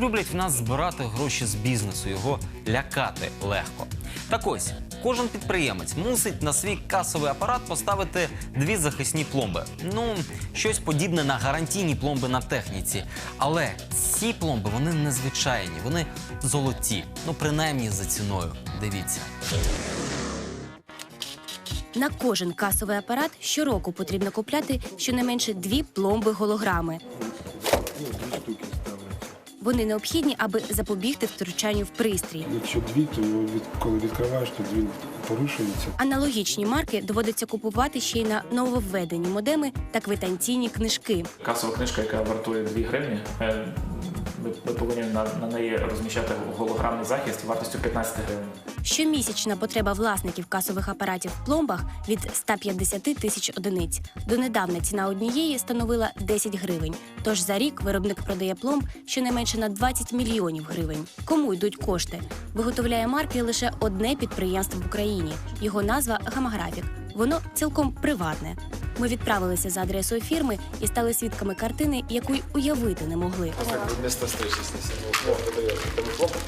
люблять в нас збирати гроші з бізнесу, його лякати легко. Так ось, кожен підприємець мусить на свій касовий апарат поставити дві захисні пломби. Ну, щось подібне на гарантійні пломби на техніці. Але ці пломби вони незвичайні, вони золоті. Ну, принаймні за ціною. Дивіться. На кожен касовий апарат щороку потрібно купляти щонайменше дві пломби голограми. Вони необхідні, аби запобігти втручанню в пристрій. Якщо дві, то від, коли відкриваєш, то дві порушуються. Аналогічні марки доводиться купувати ще й на нововведені модеми та квитанційні книжки. Касова книжка, яка вартує 2 гривні, Ми ви, ви повинні на, на неї розміщати голограмний захист вартістю 15 гривень. Щомісячна потреба власників касових апаратів в пломбах від 150 тисяч одиниць. Донедавна ціна однієї становила 10 гривень. Тож за рік виробник продає пломб щонайменше на 20 мільйонів гривень. Кому йдуть кошти? Виготовляє марки лише одне підприємство в Україні. Його назва Гамаграфік. Воно цілком приватне. Ми відправилися за адресою фірми і стали свідками картини, яку й уявити не могли. Вместо стрижки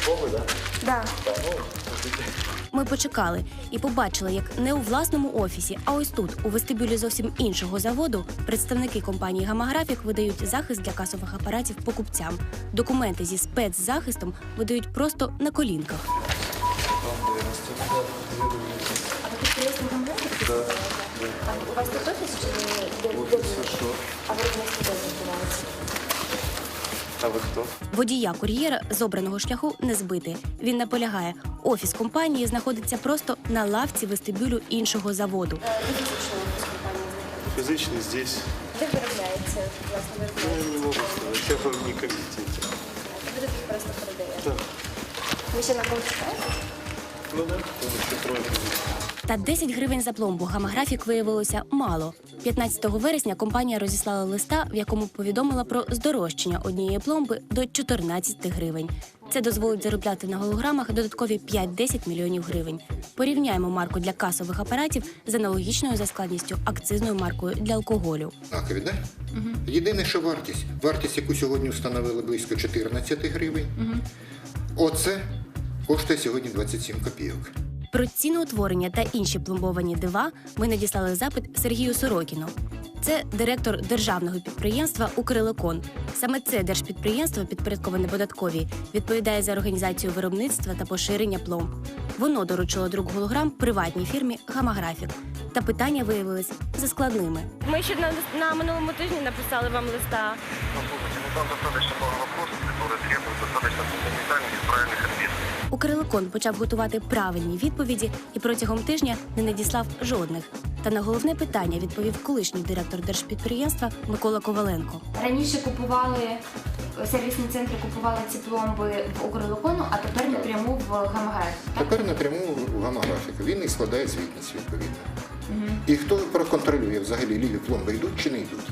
сносим. Вот, это я. Это вы пломбы, пломбы, да? Да. Да, ну, смотрите. Ми почекали і побачили, як не у власному офісі, а ось тут, у вестибюлі зовсім іншого заводу, представники компанії Гамаграфік видають захист для касових апаратів покупцям. Документи зі спецзахистом видають просто на колінках. Пломбы растут. Да, две дублицы. Да, да. У вас тут офіс чи де? Вот де это ви? все, что? а ви кто? Водія кур'єра з обраного шляху не збити. Він наполягає, офіс компанії знаходиться просто на лавці вестибюлю іншого заводу. Фізичний фізично здесь. Де виробляється, власне, Ну, я не можу сказати. Це вам не. Ви тут просто продаєте? Так. Ви ще на кого чекаєте? Та 10 гривень за пломбу гамаграфік виявилося мало. 15 вересня компанія розіслала листа, в якому повідомила про здорожчання однієї пломби до 14 гривень. Це дозволить заробляти на голограмах додаткові 5-10 мільйонів гривень. Порівняємо марку для касових апаратів з аналогічною за складністю акцизною маркою для алкоголю. Однакові, да? Єдине, що вартість. Вартість, яку сьогодні встановили близько 14 гривень. Оце коштує сьогодні 27 копійок. Про ціноутворення та інші пломбовані дива ми надіслали запит Сергію Сорокіну. Це директор державного підприємства Укрлекон. Саме це держпідприємство, підпорядковане податковій, відповідає за організацію виробництва та поширення пломб. Воно доручило друк голограм приватній фірмі Гамаграфік. Та питання виявились заскладними. Ми ще на, на минулому тижні написали вам листа. Укрлекон почав готувати правильні відповіді і протягом тижня не надіслав жодних. Та на головне питання відповів колишній директор держпідприємства Микола Коваленко. Раніше купували сервісні центри, купували ці пломби в Укрлекону, а тепер напряму в Гамаграфі. Тепер напряму в гамаграфіку. Він і складає звітність відповідно. І хто проконтролює взагалі ліві пломби йдуть чи не йдуть?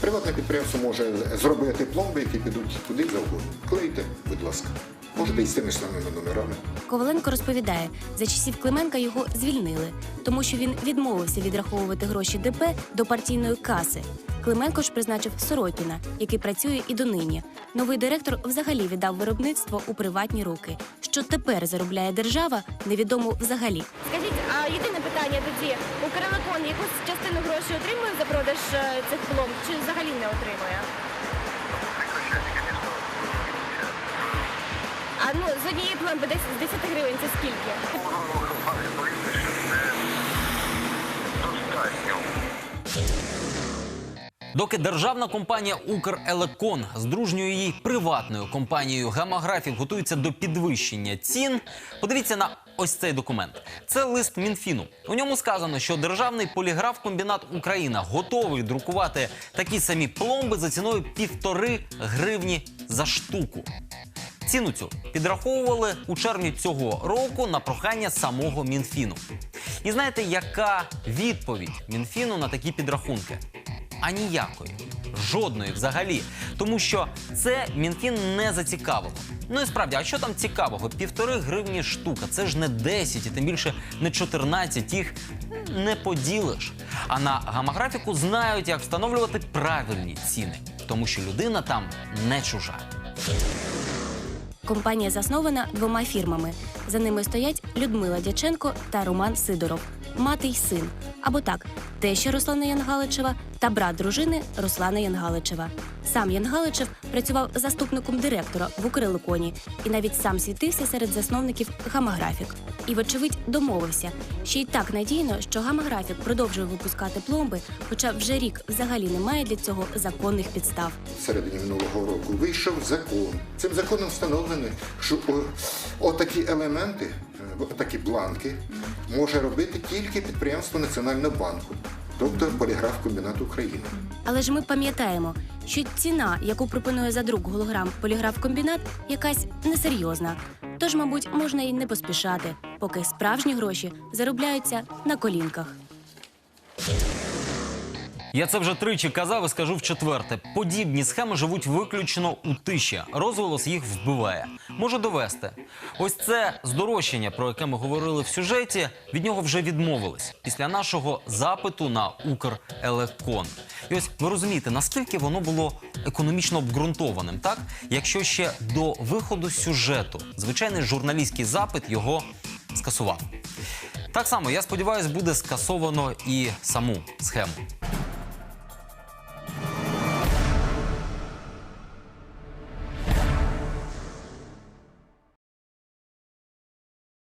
Приватне підприємство може зробити пломби, які підуть куди завгодно. Клейте, будь ласка. Можете і з тими ж самими номерами. Коваленко розповідає, за часів Клименка його звільнили, тому що він відмовився відраховувати гроші ДП до партійної каси. Клименко ж призначив Сорокіна, який працює і донині. Новий директор взагалі віддав виробництво у приватні руки. Що тепер заробляє держава, невідомо взагалі. Скажіть, а єдине питання тоді, у Укрлекон якусь частину грошей отримує за продаж е, цих пломб чи взагалі не отримує? А ну з однієї пломби десь з 10 гривень це скільки? достатньо. Доки державна компанія Укрелекон з дружньою її приватною компанією Гамаграфік готується до підвищення цін, подивіться на ось цей документ. Це лист Мінфіну. У ньому сказано, що державний поліграф-комбінат Україна готовий друкувати такі самі пломби за ціною півтори гривні за штуку. Ціну цю підраховували у червні цього року на прохання самого Мінфіну. І знаєте, яка відповідь Мінфіну на такі підрахунки? А ніякої. Жодної взагалі. Тому що це Мінфін не зацікавило. Ну і справді, а що там цікавого? Півтори гривні штука. Це ж не 10 і тим більше не 14. Їх не поділиш. А на гамаграфіку знають, як встановлювати правильні ціни, тому що людина там не чужа. Компанія заснована двома фірмами. За ними стоять Людмила Дяченко та Роман Сидоров, мати й син. Або так, теща Руслана Янгаличева та брат дружини Руслана Янгаличева. Сам Янгаличев працював заступником директора в Укрлеконі і навіть сам світився серед засновників гамаграфік. І, вочевидь, домовився. Ще й так надійно, що гамаграфік продовжує випускати пломби, хоча вже рік взагалі немає для цього законних підстав. В середині минулого року вийшов закон. Цим законом встановлено, що отакі елементи, е, отакі бланки може робити тільки підприємство Національного банку, тобто поліграф-комбінат України. Але ж ми пам'ятаємо, що ціна, яку пропонує за друк голограм поліграф-комбінат, якась несерйозна. Тож, мабуть, можна і не поспішати, поки справжні гроші заробляються на колінках. Я це вже тричі казав і скажу в четверте. Подібні схеми живуть виключно у тиші. Розголос їх вбиває. Може довести. Ось це здорожчання, про яке ми говорили в сюжеті. Від нього вже відмовились після нашого запиту на Укрелекон. І ось ви розумієте, наскільки воно було економічно обґрунтованим, так? Якщо ще до виходу сюжету звичайний журналістський запит його скасував. Так само, я сподіваюся, буде скасовано і саму схему.